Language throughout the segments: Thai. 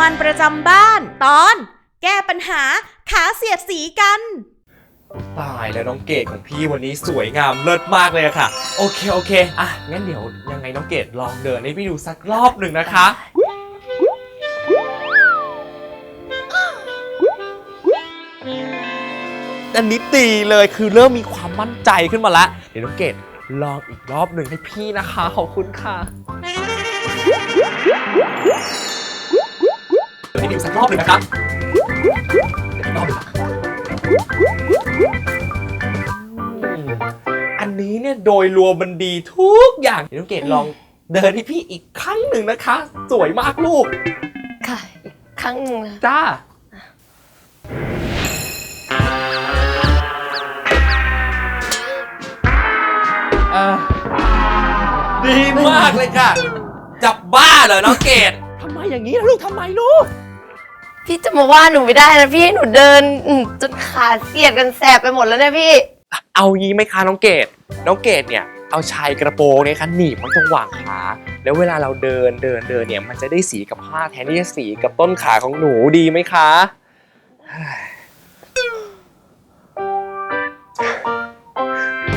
มัญประจำบ้าน ตอน แก้ปัญหาขาเสียดสีกัน ตายแล้วน้องเกดของพี่วันนี้สวยงามเลิศมากเลยอะค่ะ โอเคโอเคอะงั้นเดี๋ยวยังไงน้องเกดลองเดินให้พี่ดูสักรอบหนึ่งนะคะ อันนี้ดีเลยคือเริ่มมีความมั่นใจขึ้นมาแล้วเดี๋ยวน้องเกดลองอีกรอบหนึ่งให้พี่นะคะขอบคุณค่ะ รอบหนึ่งนะครับเดี๋ยวอีกรอบหนึ่งอืมอันนี้เนี่ยโดยรวมมันดีทุกอย่างเดี๋ยวน้องเกดลองเดินให้พี่อีกครั้งหนึ่งนะคะ สวยมากลูก ค่ะ อีกครั้งหนึ่งนะจ้า เออดีมากเลยค่ะ จับบ้าเหรอน้องเกดทำไมอย่างนี้ล่ะลูกทำไมลูก พี่จะมาว่าหนูไม่ได้นะพี่ให้หนูเดินอืมจนขาเสียดกันแสบไปหมดแล้วเนี่ยพี่ เอางี้ไหมคะน้องเกดน้องเกดเนี่ยเอาชายกระโปรงเนี่ยค่ะหนีบไว้ตรงหว่างขา แล้วเวลาเราเดินเดินเดินเนี่ยมันจะได้สีกับผ้าแทนที่จะสีกับต้นขาของหนูดีไหมคะเฮ้ย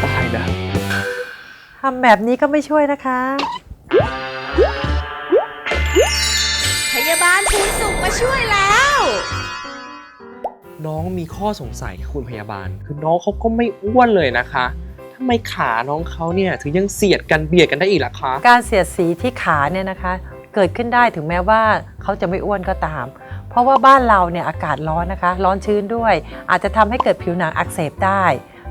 ตายแล้วทำแบบนี้ก็ไม่ช่วยนะคะ พยาบาลภูนสุขมาช่วยแล้ว น้องมีข้อสงสัยคุณพยาบาล คือน้องเขาก็ไม่อ้วนเลยนะคะทำไมขาน้องเขาเนี่ยถึงยังเสียดกันเบียดกันได้อีกล่ะคะ การเสียดสีที่ขาเนี่ยนะคะ เกิดขึ้นได้ถึงแม้ว่าเขาจะไม่อ้วนก็ตาม เพราะว่าบ้านเราเนี่ยอากาศร้อนนะคะ ร้อนชื้นด้วย อาจจะทำให้เกิดผิวหนังอักเสบได้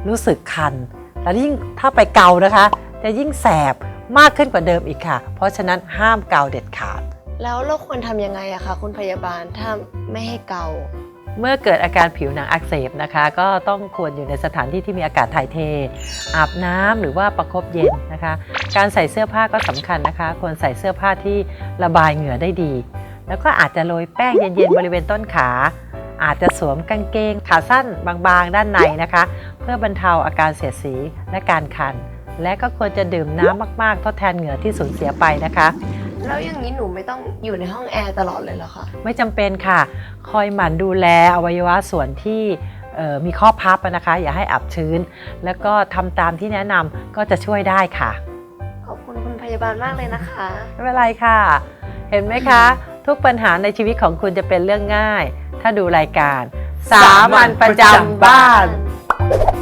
รู้สึกคัน แล้วยิ่งถ้าไปเกานะคะ จะยิ่งแสบมากขึ้นกว่าเดิมอีกค่ะ เพราะฉะนั้นห้ามเกาเด็ดขาด แล้วเราควรทำยังไงอะคะคุณพยาบาลถ้าไม่ให้เกา เมื่อเกิดอาการผิวหนังอักเสบนะคะ ก็ต้องควรอยู่ในสถานที่ที่มีอากาศถ่ายเท อาบน้ำหรือว่าประคบเย็นนะคะ การใส่เสื้อผ้าก็สำคัญนะคะ ควรใส่เสื้อผ้าที่ระบายเหงื่อได้ดี แล้วก็อาจจะโรยแป้งเย็นๆบริเวณต้นขา อาจจะสวมกางเกงขาสั้นบางๆ ด้านในนะคะ เพื่อบรรเทาอาการเสียดสีและการคัน และก็ควรจะดื่มน้ำมากๆ ทดแทนเหงื่อที่สูญเสียไปนะคะ แล้วอย่างนี้หนูไม่ต้องอยู่ในห้องแอร์ตลอดเลยเหรอคะไม่จำเป็นค่ะ คอยหมั่นดูแลอวัยวะส่วนที่เอ่อมีข้อพับอะนะคะ อย่าให้อับชื้น แล้วก็ทำตามที่แนะนำก็จะช่วยได้ค่ะ ขอบคุณคุณพยาบาลมากเลยนะคะ ไม่เป็นไรค่ะ เห็นไหมคะ ทุกปัญหาในชีวิตของคุณจะเป็นเรื่องง่าย ถ้าดูรายการ สามัญประจำบ้านน